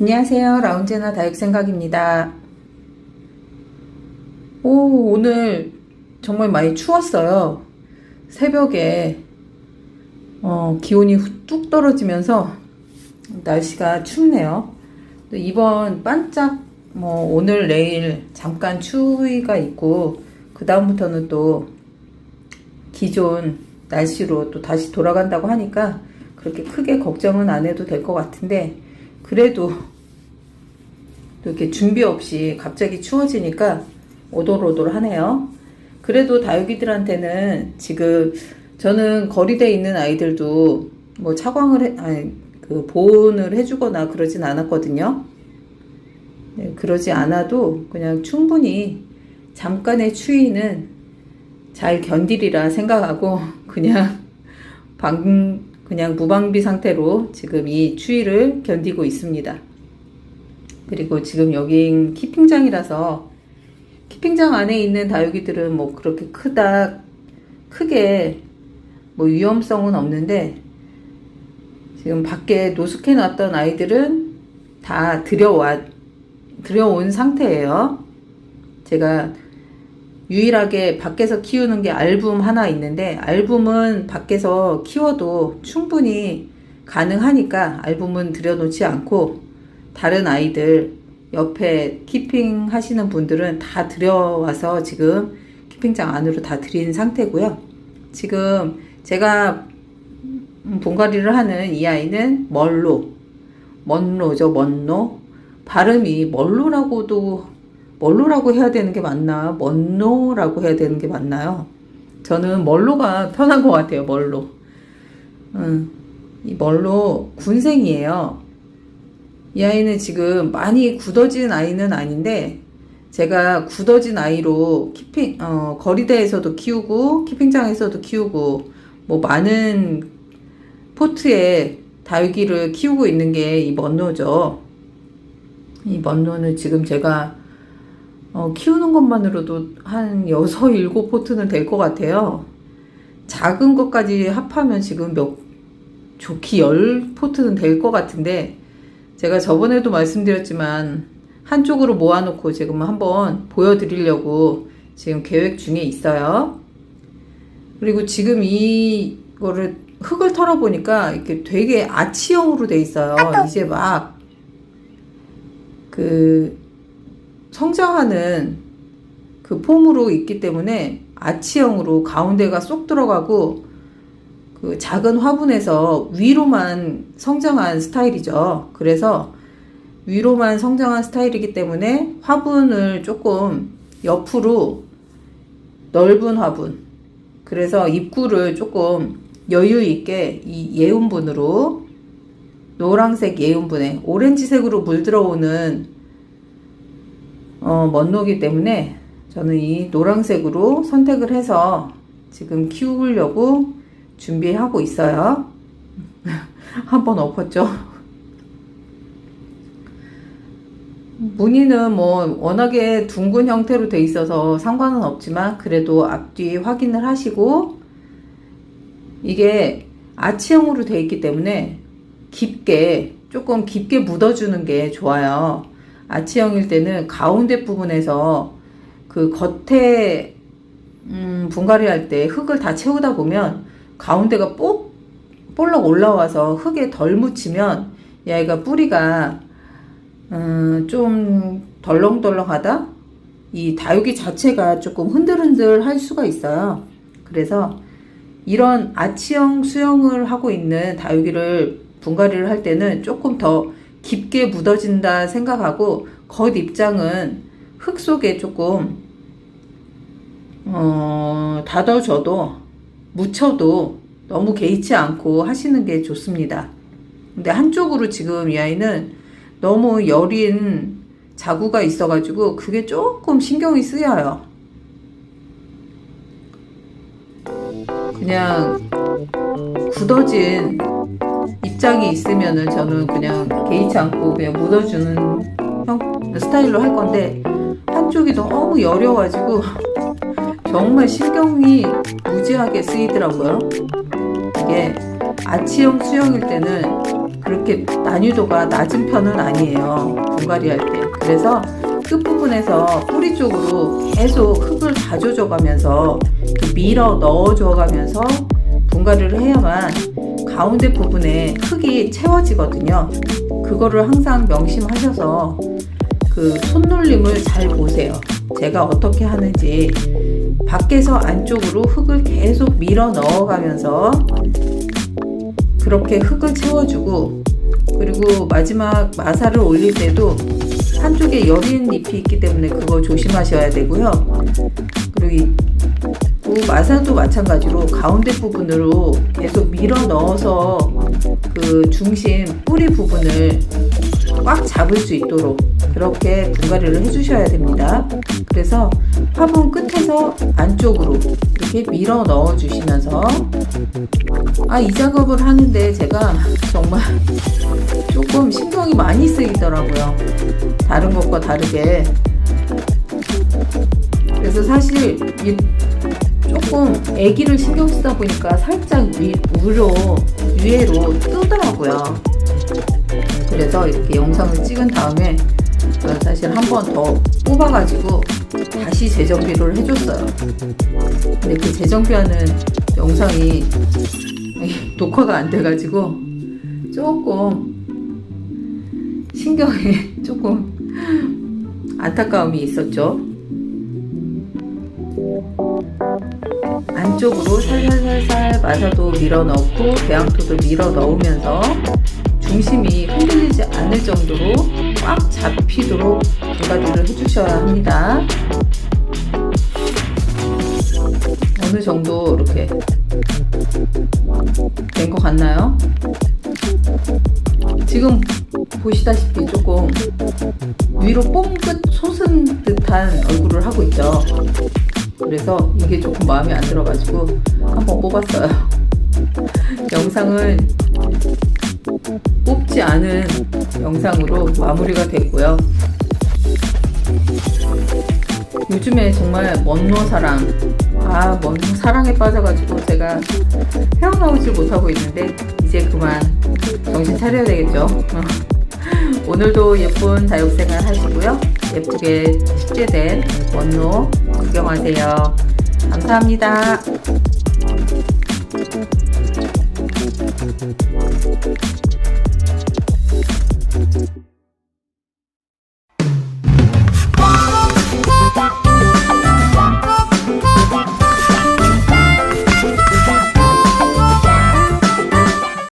안녕하세요. 라운제나 다육생각입니다. 오, 오늘 정말 많이 추웠어요. 새벽에 어, 기온이 후- 뚝 떨어지면서 날씨가 춥네요. 또 이번 반짝 뭐 오늘 내일 잠깐 추위가 있고 그 다음부터는 또 기존 날씨로 또 다시 돌아간다고 하니까 그렇게 크게 걱정은 안 해도 될 것 같은데 그래도 또 이렇게 준비 없이 갑자기 추워지니까 오돌오돌하네요. 그래도 다육이들한테는 지금 저는 거리대에 있는 아이들도 뭐 차광을 해, 아니 그 보온을 해주거나 그러진 않았거든요. 네, 그러지 않아도 그냥 충분히 잠깐의 추위는 잘 견디리라 생각하고 그냥 방 그냥 무방비 상태로 지금 이 추위를 견디고 있습니다. 그리고 지금 여긴 키핑장이라서 키핑장 안에 있는 다육이들은 뭐 그렇게 크다 크게 뭐 위험성은 없는데 지금 밖에 노숙해 놨던 아이들은 다 들여와 들여온 상태예요. 제가 유일하게 밖에서 키우는 게 알붐 하나 있는데 알붐은 밖에서 키워도 충분히 가능하니까 알붐은 들여놓지 않고 다른 아이들 옆에 키핑 하시는 분들은 다 들여와서 지금 키핑장 안으로 다 들인 상태고요. 지금 제가 본가리를 하는 이 아이는 멀로 먼로죠 먼로 발음이 멀로라고도 멀로라고 해야 되는 게 맞나 먼로라고 해야 되는 게 맞나요? 저는 멀로가 편한 것 같아요 멀로. 음, 이 멀로 군생이에요. 이 아이는 지금 많이 굳어진 아이는 아닌데 제가 굳어진 아이로 키핑 어, 거리대에서도 키우고 키핑장에서도 키우고 뭐 많은 포트에 다육이를 키우고 있는 게 이 먼로죠. 이 먼로는 지금 제가 어, 키우는 것만으로도 한 6, 7포트는 될 것 같아요. 작은 것까지 합하면 지금 몇, 좋기 10포트는 될 것 같은데, 제가 저번에도 말씀드렸지만, 한쪽으로 모아놓고 지금 한번 보여드리려고 지금 계획 중에 있어요. 그리고 지금 이거를 흙을 털어보니까 이렇게 되게 아치형으로 돼 있어요. 이제 막, 그, 성장하는 그 폼으로 있기 때문에 아치형으로 가운데가 쏙 들어가고 그 작은 화분에서 위로만 성장한 스타일이죠. 그래서 위로만 성장한 스타일이기 때문에 화분을 조금 옆으로 넓은 화분. 그래서 입구를 조금 여유 있게 이 예온분으로 노란색 예온분에 오렌지색으로 물들어오는 어, 먼로기 때문에 저는 이 노란색으로 선택을 해서 지금 키우려고 준비하고 있어요. 한번 엎었죠. 무늬는 뭐 워낙에 둥근 형태로 돼 있어서 상관은 없지만 그래도 앞뒤 확인을 하시고 이게 아치형으로 돼 있기 때문에 깊게 조금 깊게 묻어주는 게 좋아요. 아치형일 때는 가운데 부분에서 그 겉에 음, 분갈이 할 때 흙을 다 채우다 보면 가운데가 뽁 볼록 올라와서 흙에 덜 묻히면 이 아이가 뿌리가 음, 좀 덜렁덜렁하다 이 다육이 자체가 조금 흔들흔들 할 수가 있어요. 그래서 이런 아치형 수영을 하고 있는 다육이를 분갈이를 할 때는 조금 더 깊게 묻어진다 생각하고 겉 입장은 흙 속에 조금 어, 다져줘도 묻혀도 너무 개의치 않고 하시는 게 좋습니다. 근데 한쪽으로 지금 이 아이는 너무 여린 자구가 있어가지고 그게 조금 신경이 쓰여요. 그냥 굳어진 입장이 있으면은 저는 그냥 개의치 않고 그냥 묻어주는 형 스타일로 할 건데 한쪽이 너무 여려가지고 정말 신경이 무지하게 쓰이더라고요. 이게 아치형 수영일 때는 그렇게 난이도가 낮은 편은 아니에요. 분갈이 할 때. 그래서 끝부분에서 뿌리 쪽으로 계속 흙을 가져줘 가면서 이렇게 밀어 넣어줘 가면서 분갈이를 해야만 가운데 부분에 흙이 채워지거든요. 그거를 항상 명심하셔서 그 손놀림을 잘 보세요. 제가 어떻게 하는지 밖에서 안쪽으로 흙을 계속 밀어 넣어가면서 그렇게 흙을 채워주고 그리고 마지막 마사를 올릴 때도 한쪽에 여린 잎이 있기 때문에 그거 조심하셔야 되고요. 그리고 이 또 마사도 마찬가지로 가운데 부분으로 계속 밀어 넣어서 그 중심 뿌리 부분을 꽉 잡을 수 있도록 그렇게 분갈이를 해주셔야 됩니다. 그래서 화분 끝에서 안쪽으로 이렇게 밀어 넣어 주시면서 아 이 작업을 하는데 제가 정말 조금 신경이 많이 쓰이더라고요. 다른 것과 다르게 그래서 사실 이 조금 아기를 신경 쓰다 보니까 살짝 위, 위로 위에로 뜨더라고요. 그래서 이렇게 영상을 찍은 다음에 사실 한 번 더 뽑아가지고 다시 재정비를 해줬어요. 근데 그 재정비하는 영상이 녹화가 안 돼가지고 조금 신경에 조금 안타까움이 있었죠. 안쪽으로 살살살살 마사도 밀어 넣고 배양토도 밀어 넣으면서 중심이 흔들리지 않을 정도로 꽉 잡히도록 분갈이를 해주셔야 합니다. 어느 정도 이렇게 된 것 같나요? 지금 보시다시피 조금 위로 뽕끝 솟은 듯한 얼굴을 하고 있죠. 그래서 이게 조금 마음에 안 들어가지고 한번 뽑았어요. 영상은 뽑지 않은 영상으로 마무리가 됐고요. 요즘에 정말 먼노 사랑, 아, 먼노 사랑에 빠져가지고 제가 헤어나오질 못하고 있는데, 이제 그만 정신 차려야 되겠죠. 오늘도 예쁜 자육생활 하시고요. 예쁘게 식재된 원노 구경하세요. 감사합니다.